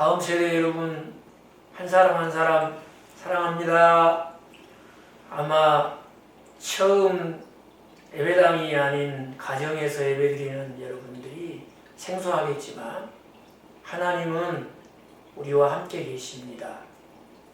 다음 세대 여러분 한 사람 한 사람 사랑합니다. 아마 처음 예배당이 아닌 가정에서 예배드리는 여러분들이 생소하겠지만 하나님은 우리와 함께 계십니다.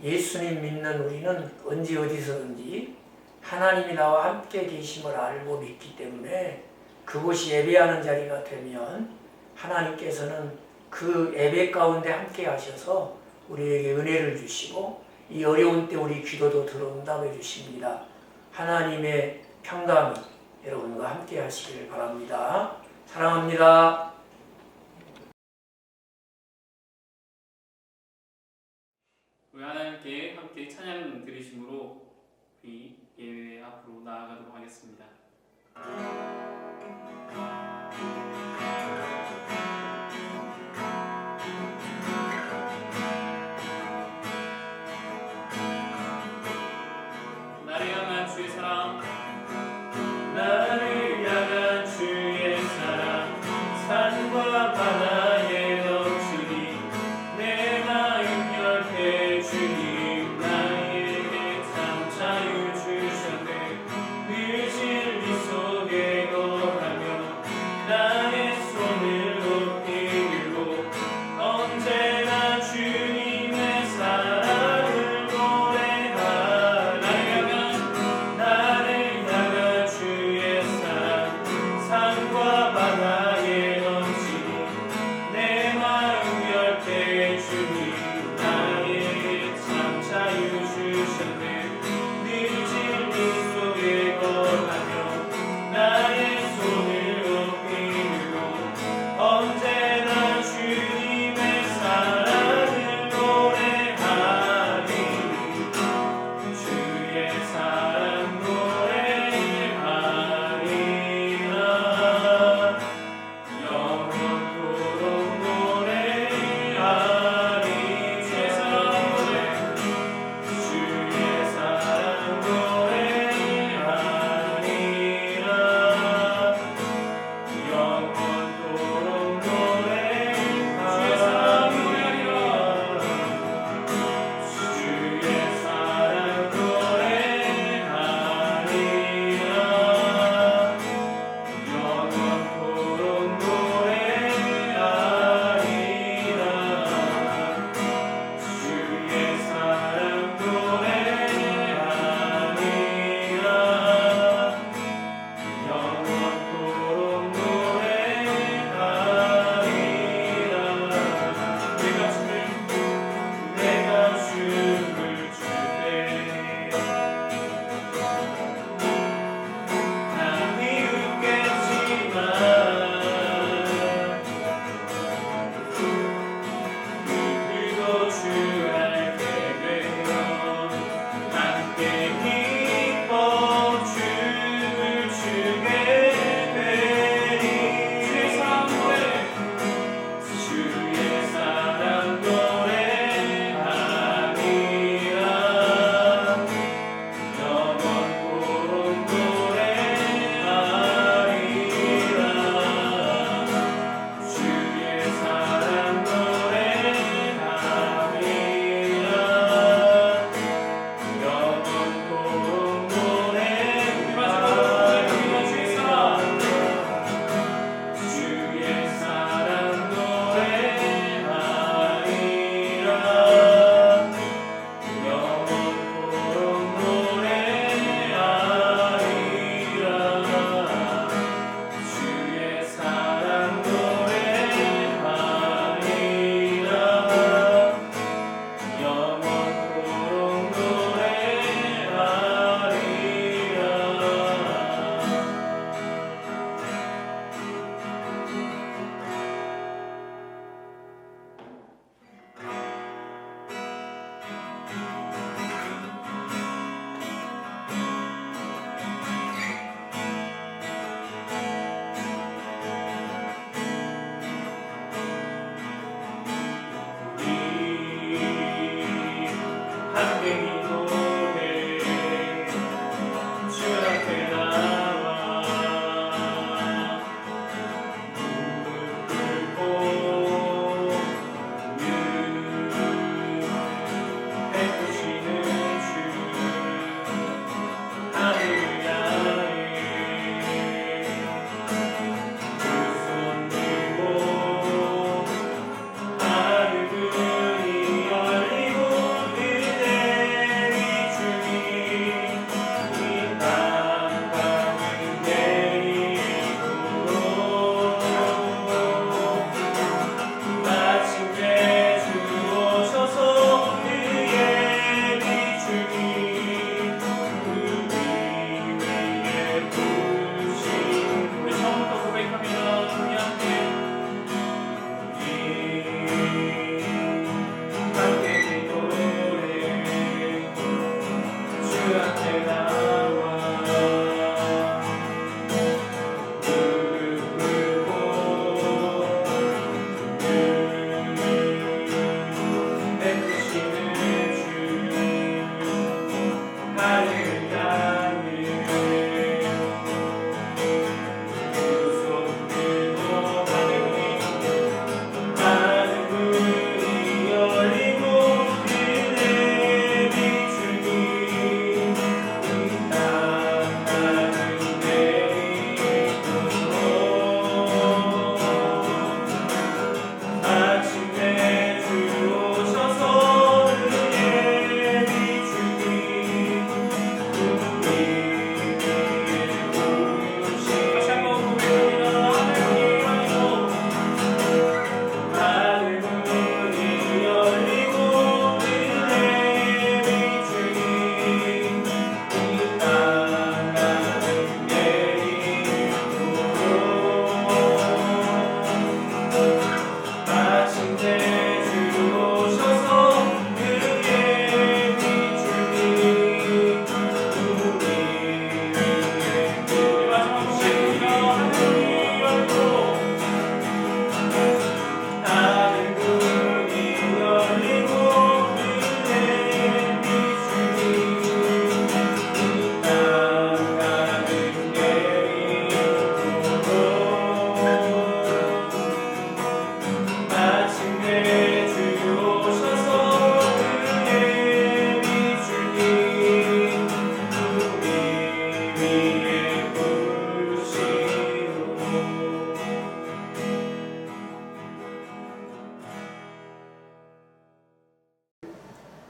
예수님 믿는 우리는 언제 어디서든지 하나님이 나와 함께 계심을 알고 믿기 때문에 그곳이 예배하는 자리가 되면 하나님께서는 그 예배 가운데 함께 하셔서 우리에게 은혜를 주시고 이 어려운 때 우리 기도도 들어응답해 주십니다. 하나님의 평강이 여러분과 함께 하시길 바랍니다. 사랑합니다. 나아가도록 하겠습니다.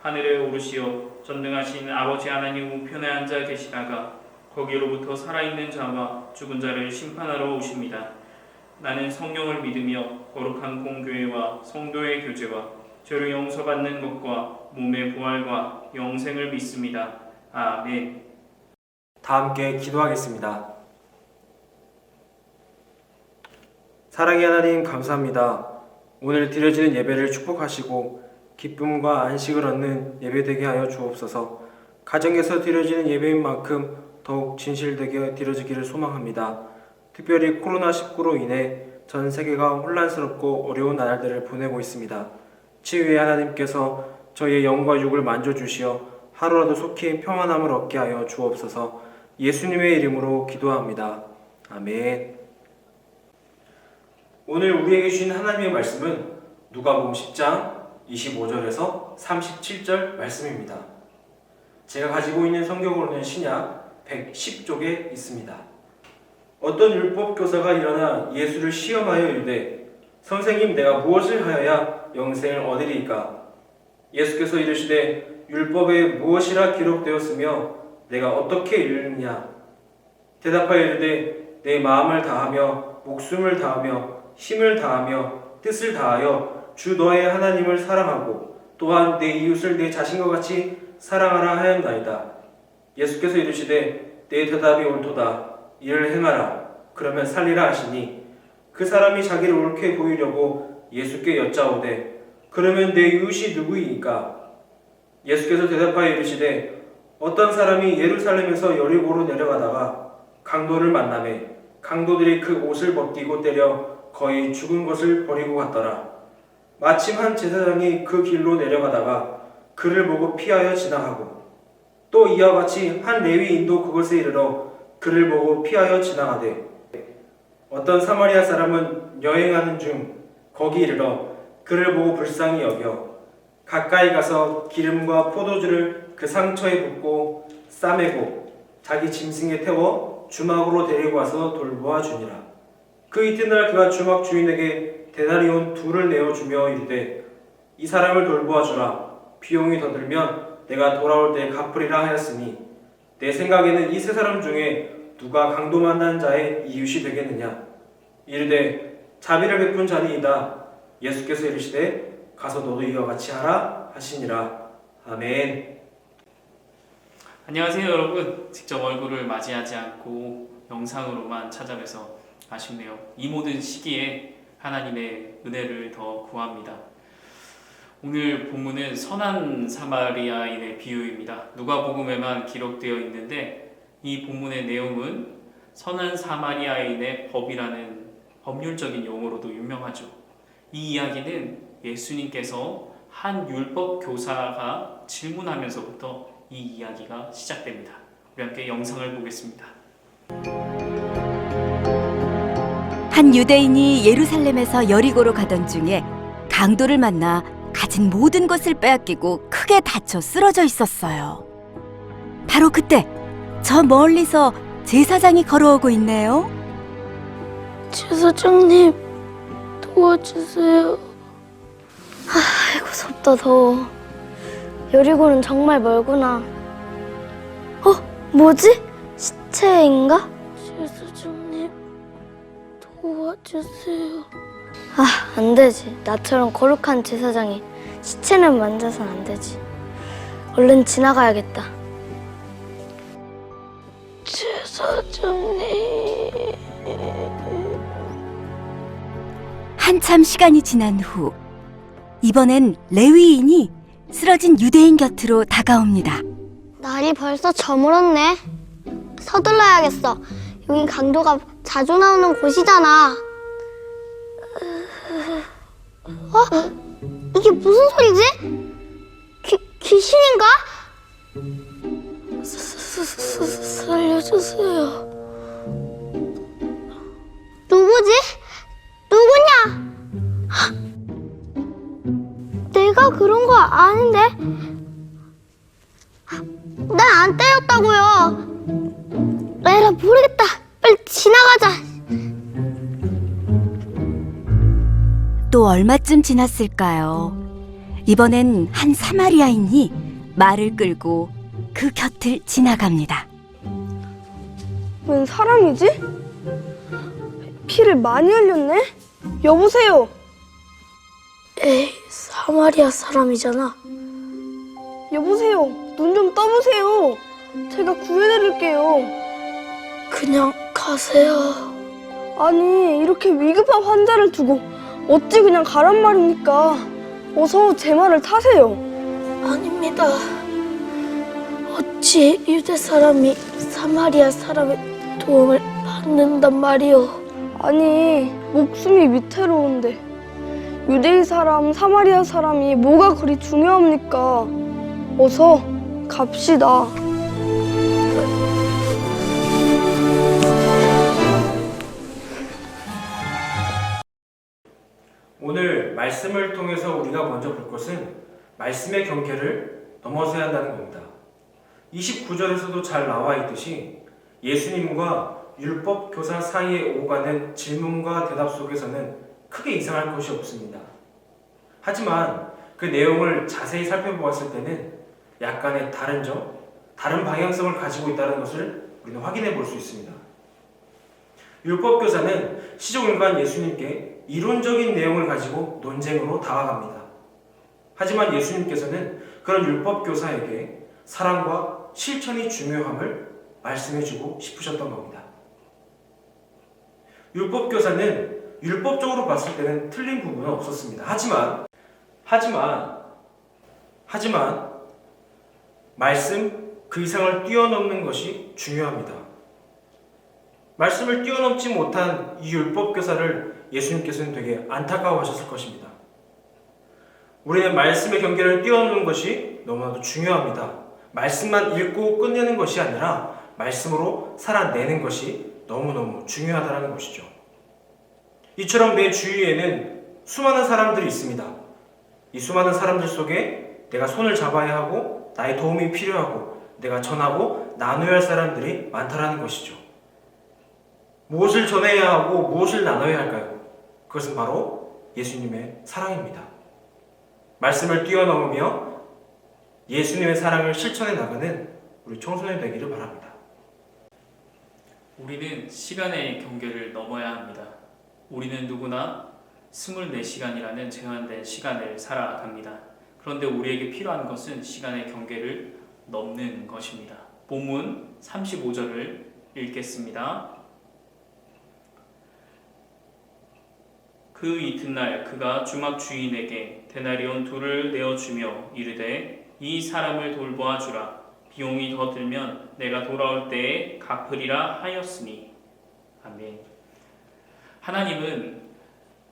하늘에 오르시어 전능하신 아버지 하나님 우편에 앉아 계시다가 거기로부터 살아있는 자와 죽은 자를 심판하러 오십니다. 나는 성령을 믿으며 거룩한 공교회와 성도의 교제와 죄를 용서받는 것과 몸의 부활과 영생을 믿습니다. 아멘. 다 함께 기도하겠습니다. 사랑의 하나님 감사합니다. 오늘 드려지는 예배를 축복하시고 기쁨과 안식을 얻는 예배되게 하여 주옵소서. 가정에서 드려지는 예배인 만큼 더욱 진실되게 드려지기를 소망합니다. 특별히 코로나19로 인해 전 세계가 혼란스럽고 어려운 나날들을 보내고 있습니다. 치유의 하나님께서 저희의 영과 육을 만져주시어 하루라도 속히 평안함을 얻게 하여 주옵소서. 예수님의 이름으로 기도합니다. 아멘. 오늘 우리에게 주신 하나님의 말씀은 누가복음 10장 25절에서 37절 말씀입니다. 제가 가지고 있는 성경으로는 신약 110쪽에 있습니다. 어떤 율법 교사가 일어나 예수를 시험하여 이르되 선생님 내가 무엇을 하여야 영생을 얻으리이까 예수께서 이르시되 율법에 무엇이라 기록되었으며 내가 어떻게 읽느냐 대답하여 이르되 내 마음을 다하며 목숨을 다하며 힘을 다하며 뜻을 다하여 주 너의 하나님을 사랑하고 또한 내 이웃을 내 자신과 같이 사랑하라 하였나이다. 예수께서 이르시되 내 대답이 옳도다. 이를 행하라. 그러면 살리라 하시니 그 사람이 자기를 옳게 보이려고 예수께 여짜오되 그러면 내 이웃이 누구이니까? 예수께서 대답하여 이르시되 어떤 사람이 예루살렘에서 여리고로 내려가다가 강도를 만나매 강도들이 그 옷을 벗기고 때려 거의 죽은 것을 버리고 갔더라. 마침 한 제사장이 그 길로 내려가다가 그를 보고 피하여 지나가고 또 이와 같이 한 레위인도 그것에 이르러 그를 보고 피하여 지나가되 어떤 사마리아 사람은 여행하는 중 거기 이르러 그를 보고 불쌍히 여겨 가까이 가서 기름과 포도주를 그 상처에 붓고 싸매고 자기 짐승에 태워 주막으로 데리고 와서 돌보아 주니라. 그 이튿날 그가 주막 주인에게 대나리온 둘을 내어 주며 이르되 이 사람을 돌보아 주라. 비용이 더 들면 내가 돌아올 때 갚으리라 하였으니 내 생각에는 이 세 사람 중에 누가 강도 만난 자의 이웃이 되겠느냐? 이르되 자비를 베푼 자니이다. 예수께서 이르시되 가서 너도 이와 같이 하라 하시니라. 아멘. 안녕하세요 여러분. 직접 얼굴을 맞이하지 않고 영상으로만 찾아뵈서 아쉽네요. 이 모든 시기에 하나님의 은혜를 더 구합니다. 오늘 본문은 선한 사마리아인의 비유입니다. 누가복음에만 기록되어 있는데 이 본문의 내용은 선한 사마리아인의 법이라는 법률적인 용어로도 유명하죠. 이 이야기는 예수님께서 한 율법 교사가 질문하면서부터 이 이야기가 시작됩니다. 우리 함께 영상을 보겠습니다. 한 유대인이 예루살렘에서 여리고로 가던 중에 강도를 만나 가진 모든 것을 빼앗기고 크게 다쳐 쓰러져 있었어요. 바로 그때 저 멀리서 제사장이 걸어오고 있네요. 제사장님 도와주세요. 아이고 덥다 더워. 여리고는 정말 멀구나. 어 뭐지? 시체인가? 도와주세요. 아 안 되지. 나처럼 거룩한 제사장이 시체는 만져선 안 되지. 얼른 지나가야겠다. 제사장님. 한참 시간이 지난 후 이번엔 레위인이 쓰러진 유대인 곁으로 다가옵니다. 날이 벌써 저물었네. 서둘러야겠어. 여긴 강도가 자주 나오는 곳이잖아. 어? 이게 무슨 소리지? 귀, 귀신인가? 살려주세요. 누구지? 누구냐? 내가 그런 거 아닌데. 난 안 때렸다고요. 에라 모르겠다. 빨리 지나가자. 또 얼마쯤 지났을까요? 이번엔 한 사마리아인이 말을 끌고 그 곁을 지나갑니다. 웬 사람이지? 피를 많이 흘렸네? 여보세요. 에이, 사마리아 사람이잖아. 여보세요. 눈 좀 떠보세요. 제가 구해드릴게요. 그냥 가세요. 아니 이렇게 위급한 환자를 두고 어찌 그냥 가란 말입니까? 어서 제 말을 타세요. 아닙니다. 어찌 유대 사람이 사마리아 사람의 도움을 받는단 말이오? 아니 목숨이 위태로운데 유대인 사람, 사마리아 사람이 뭐가 그리 중요합니까? 어서 갑시다. 우리가 먼저 볼 것은 말씀의 경계를 넘어서야 한다는 겁니다. 29절에서도 잘 나와 있듯이 예수님과 율법 교사 사이에 오가는 질문과 대답 속에서는 크게 이상할 것이 없습니다. 하지만 그 내용을 자세히 살펴보았을 때는 약간의 다른 점, 다른 방향성을 가지고 있다는 것을 우리는 확인해 볼 수 있습니다. 율법 교사는 시종일관 예수님께 이론적인 내용을 가지고 논쟁으로 다가갑니다. 하지만 예수님께서는 그런 율법 교사에게 사랑과 실천이 중요함을 말씀해주고 싶으셨던 겁니다. 율법 교사는 율법적으로 봤을 때는 틀린 부분은 없었습니다. 하지만 하지만 하지만 말씀 그 이상을 뛰어넘는 것이 중요합니다. 말씀을 뛰어넘지 못한 이 율법 교사를 예수님께서는 되게 안타까워하셨을 것입니다. 우리는 말씀의 경계를 뛰어넘는 것이 너무나도 중요합니다. 말씀만 읽고 끝내는 것이 아니라 말씀으로 살아내는 것이 너무너무 중요하다는 것이죠. 이처럼 내 주위에는 수많은 사람들이 있습니다. 이 수많은 사람들 속에 내가 손을 잡아야 하고 나의 도움이 필요하고 내가 전하고 나눠야 할 사람들이 많다라는 것이죠. 무엇을 전해야 하고 무엇을 나눠야 할까요? 그것은 바로 예수님의 사랑입니다. 말씀을 뛰어넘으며 예수님의 사랑을 실천해 나가는 우리 청소년 되기를 바랍니다. 우리는 시간의 경계를 넘어야 합니다. 우리는 누구나 24시간이라는 제한된 시간을 살아갑니다. 그런데 우리에게 필요한 것은 시간의 경계를 넘는 것입니다. 본문 35절을 읽겠습니다. 그 이튿날 그가 주막 주인에게 데나리온 둘을 내어주며 이르되 이 사람을 돌보아 주라 비용이 더 들면 내가 돌아올 때에 갚으리라 하였으니 아멘. 하나님은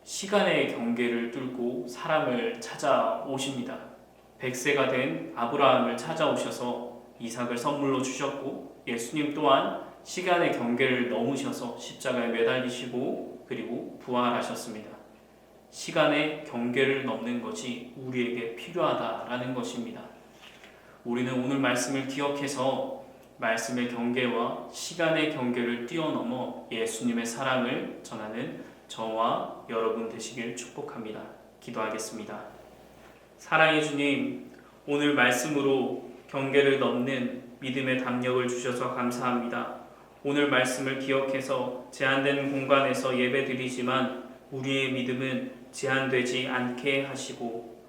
시간의 경계를 뚫고 사람을 찾아오십니다. 100세가 된 아브라함을 찾아오셔서 이삭을 선물로 주셨고 예수님 또한 시간의 경계를 넘으셔서 십자가에 매달리시고 그리고 부활하셨습니다. 시간의 경계를 넘는 것이 우리에게 필요하다라는 것입니다. 우리는 오늘 말씀을 기억해서 말씀의 경계와 시간의 경계를 뛰어넘어 예수님의 사랑을 전하는 저와 여러분 되시길 축복합니다. 기도하겠습니다. 사랑의 주님, 오늘 말씀으로 경계를 넘는 믿음의 담력을 주셔서 감사합니다. 오늘 말씀을 기억해서 제한된 공간에서 예배 드리지만 우리의 믿음은 제한되지 않게 하시고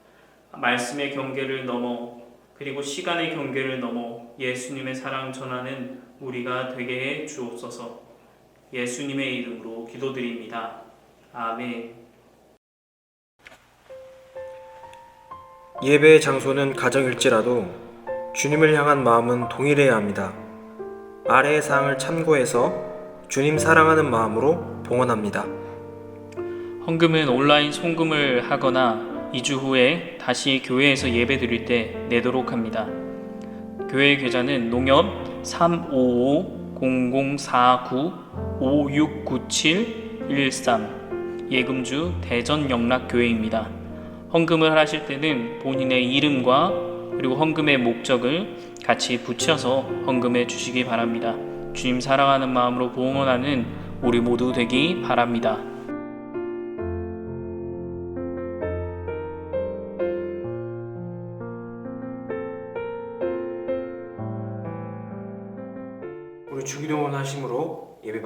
말씀의 경계를 넘어 그리고 시간의 경계를 넘어 예수님의 사랑 전하는 우리가 되게 해 주옵소서. 예수님의 이름으로 기도드립니다. 아멘. 예배의 장소는 가정일지라도 주님을 향한 마음은 동일해야 합니다. 아래의 사항을 참고해서 주님 사랑하는 마음으로 봉헌합니다. 헌금은 온라인 송금을 하거나 2주 후에 다시 교회에서 예배 드릴 때 내도록 합니다. 교회 계좌는 농협 355-0049-5697-13 예금주 대전 영락교회입니다. 헌금을 하실 때는 본인의 이름과 그리고 헌금의 목적을 같이 붙여서 헌금해 주시기 바랍니다. 주님 사랑하는 마음으로 봉헌하는 우리 모두 되기 바랍니다.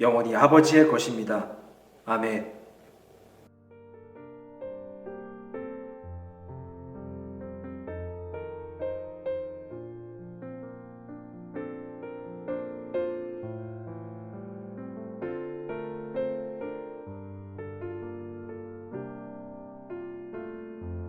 영원히 아버지의 것입니다. 아멘.